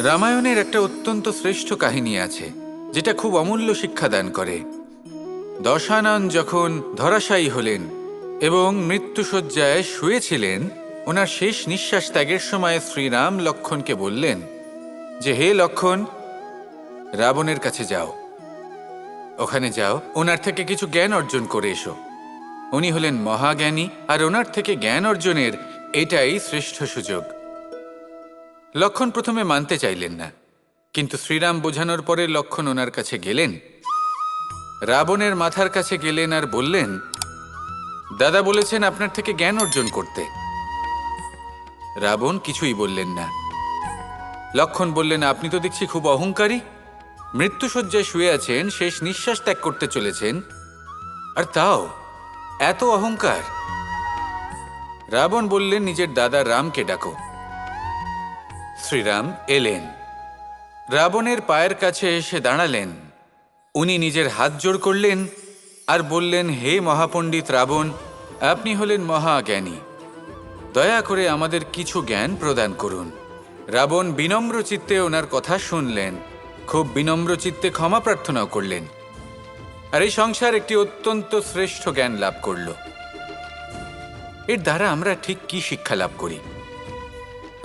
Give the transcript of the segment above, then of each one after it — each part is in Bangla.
রামায়ণের একটা অত্যন্ত শ্রেষ্ঠ কাহিনী আছে, যেটা খুব অমূল্য শিক্ষাদান করে। দশানন যখন ধরাশায়ী হলেন এবং মৃত্যুসজ্জায় শুয়েছিলেন, ওনার শেষ নিঃশ্বাস ত্যাগের সময় শ্রীরাম লক্ষণকে বললেন যে, হে লক্ষণ, রাবণের কাছে যাও। ওখানে যাও, ওনার থেকে কিছু জ্ঞান অর্জন করে এসো। উনি হলেন মহাজ্ঞানী, আর ওনার থেকে জ্ঞান অর্জনের এটাই শ্রেষ্ঠ সুযোগ। লক্ষণ প্রথমে মানতে চাইলেন না, কিন্তু শ্রীরাম বোঝানোর পরে লক্ষণ ওনার কাছে গেলেন। রাবণের মাথার কাছে গেলেন আর বললেন, দাদা বলেছেন আপনার থেকে জ্ঞান অর্জন করতে। রাবণ কিছুই বললেন না। লক্ষণ বললেন, আপনি তো দেখছি খুব অহংকারী। মৃত্যুসজ্জায় শুয়ে আছেন, শেষ নিঃশ্বাস ত্যাগ করতে চলেছেন। আর তাও, এত অহংকার? রাবণ বললেন, নিজের দাদা রামকে ডাকো। শ্রীরাম এলেন। রাবণের পায়ের কাছে এসে দাঁড়ালেন। উনি নিজের হাত জোড় করলেন আর বললেন, হে মহাপণ্ডিত রাবণ, আপনি হলেন মহাজ্ঞানী। দয়া করে আমাদের কিছু জ্ঞান প্রদান করুন। রাবণ বিনম্র চিত্তে ওনার কথা শুনলেন। খুব বিনম্র চিত্তে ক্ষমা প্রার্থনাও করলেন। আর এই সংসার একটি অত্যন্ত শ্রেষ্ঠ জ্ঞান লাভ করল। এর দ্বারা আমরা ঠিক কি শিক্ষা লাভ করি?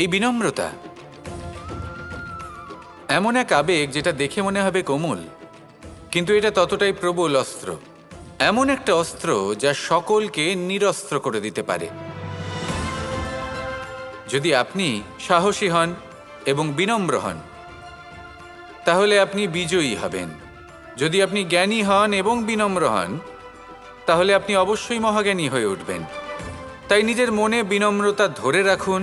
এই বিনম্রতা। এমন এক আবেগ যেটা দেখে মনে হবে কোমল, কিন্তু এটা ততটাই প্রবল অস্ত্র। এমন একটা অস্ত্র যা সকলকে নিরস্ত্র করে দিতে পারে। যদি আপনি সাহসী হন এবং বিনম্র হন, তাহলে আপনি বিজয়ী হবেন। যদি আপনি জ্ঞানী হন এবং বিনম্র হন, তাহলে আপনি অবশ্যই মহাজ্ঞানী হয়ে উঠবেন। তাই নিজের মনে বিনম্রতা ধরে রাখুন